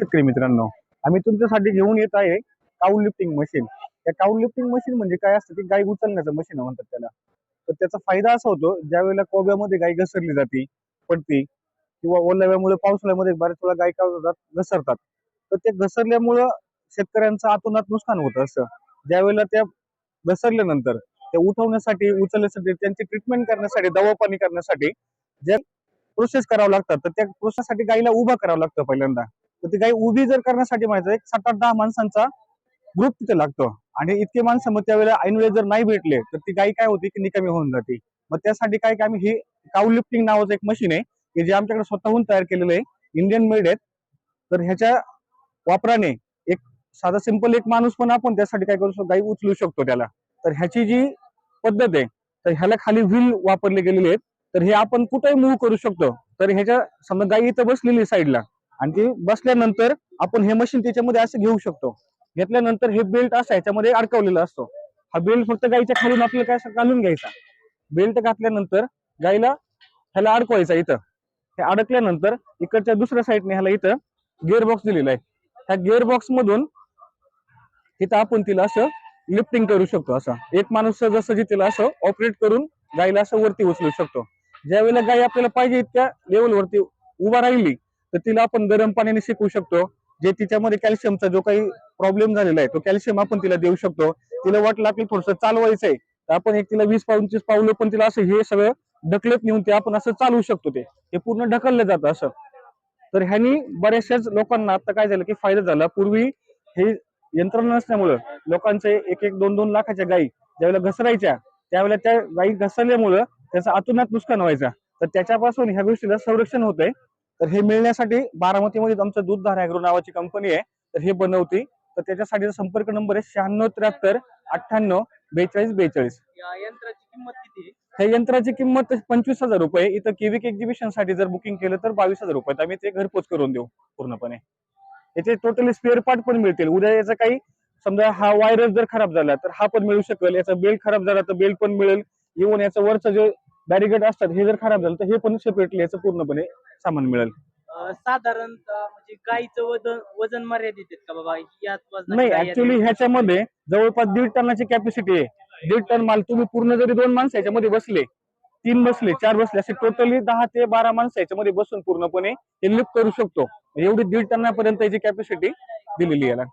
शेतकरी मित्रांनो. आम्ही तुमच्यासाठी घेऊन येत आहे काउल लिफ्टिंग मशीन त्या काउल लिफ्टिंग मशीन म्हणजे काय असतं? की गाय उचलण्याचं मशीन म्हणतात त्याला. तर त्याचा फायदा असा होतो ज्या वेळेला कोब्यामध्ये गाय घसरली जाते पडती किंवा ओलाव्यामुळे पावसाळ्यामध्ये बऱ्याच वेळा गाय काय होतात? घसरतात. तर ते घसरल्यामुळं शेतकऱ्यांचं आतोनात नुकसान होतं असं. ज्या वेळेला त्या घसरल्यानंतर ते उठवण्यासाठी उचलण्यासाठी त्यांची ट्रीटमेंट करण्यासाठी दवा पाणी करण्यासाठी ज्या प्रोसेस करावं लागतात तर त्या प्रोसेससाठी गायीला उभा करावं लागतं पहिल्यांदा. ती गाय उभी जर करण्यासाठी माहिती एक सात आठ दहा माणसांचा ग्रुप तिथे लागतो. आणि इतके माणसं मग त्यावेळेला ऐनवेळेस जर नाही भेटले तर ती गाय काय होती? की निकामी होऊन जाते. मग त्यासाठी काय की आम्ही ही काऊ लिफ्टिंग नावाचं एक मशीन आहे की जे आमच्याकडे स्वतःहून तयार केलेलं आहे. इंडियन मेड आहेत. तर ह्याच्या वापराने एक साधा सिंपल एक माणूस पण आपण त्यासाठी काय करू शकतो? गाई उचलू शकतो त्याला. तर ह्याची जी पद्धत आहे तर ह्याला खाली व्हील वापरले गेलेले आहेत. तर हे आपण कुठेही मूव्ह करू शकतो. तर ह्याच्या समजा गाई इथं बसलेली साईडला आणि ती बसल्यानंतर आपण हे मशीन त्याच्यामध्ये असं घेऊ शकतो. घेतल्यानंतर हे बेल्ट असा याच्यामध्ये अडकवलेला असतो. हा बेल्ट फक्त गाईच्या खालून आपल्याला काय असं घालून घ्यायचा. बेल्ट घातल्यानंतर गाईला ह्याला अडकवायचा इथं. हे अडकल्यानंतर इकडच्या दुसऱ्या साईडने ह्याला इथं गिअर बॉक्स दिलेला आहे. त्या गिअर बॉक्स मधून तिथं आपण तिला असं लिफ्टिंग करू शकतो असं. एक माणूस जसं जी तिला असं ऑपरेट करून गाईला असं वरती उचलू शकतो. ज्या वेळेला गाय आपल्याला पाहिजे इतक्या लेवलवरती उभा राहिली तर तिला आपण गरम पाण्याने शिकवू शकतो जे तिच्यामध्ये कॅल्शियमचा जो काही प्रॉब्लेम झालेला आहे तो कॅल्शियम आपण तिला देऊ शकतो. तिला वाटलं आपली थोडस चालवायचं आहे तर आपण एक तिला वीस पंचवीस पावलं पण तिला असं हे सगळं ढकलत नेऊन ते आपण असं चालवू शकतो ते. हे पूर्ण ढकललं जातं असं. तर ह्यानी बऱ्याचशाच लोकांना आता काय झालं की फायदा झाला. पूर्वी हे यंत्रणा नसल्यामुळं लोकांचे एक एक दोन दोन लाखाच्या गायी ज्यावेळेला घसरायच्या त्यावेळेला त्या गायी घसरल्यामुळं त्याचा आतुनात नुकसान व्हायचा. तर त्याच्यापासून ह्या गोष्टीला संरक्षण होतंय. तर हे मिळण्यासाठी बारामतीमध्ये आमचं दूधधार ॲग्रो नावाची कंपनी आहे. तर हे बनवते. तर त्याच्यासाठी संपर्क नंबर आहे शहाण्णव त्र्याहत्तर अठ्ठ्याण्णव बेचाळीस बेचाळीस. यंत्राची किंमत किती? ह्या यंत्राची किंमत पंचवीस हजार रुपये. इथं केविक एक्झिबिशनसाठी जर बुकिंग केलं तर बावीस हजार रुपयात आम्ही ते घरपोच करून देऊ पूर्णपणे. याचे टोटली स्पेअर पार्ट पण मिळतील. उद्या याचा काही समजा हा वायरस जर खराब झाला तर हा पण मिळू शकेल. याचा बेल्ट खराब झाला तर बेल्ट पण मिळेल. इव्हन याचं वरचं जे बॅरिगेट असतात हे जर खराब झालं तर हे पण सेपरेटली याचं पूर्णपणे सामान मिळेल. अं, साधारणतः म्हणजे गाईचं वजन वजन मर्यादित आहेत का बाबा? याच वजनाची नाही गाय आहे. ऍक्च्युली ह्याच्यामध्ये जवळपास दीड टनाची कॅपॅसिटी आहे. दीड टन माल तुम्ही पूर्ण जरी दोन माणसं याच्यामध्ये बसले तीन बसले चार बसले असे टोटली दहा ते बारा माणसं याच्यामध्ये बसून पूर्णपणे हे लिफ्ट करू शकतो. एवढी दीड टनापर्यंत याची कॅपॅसिटी दिलेली आहे याला.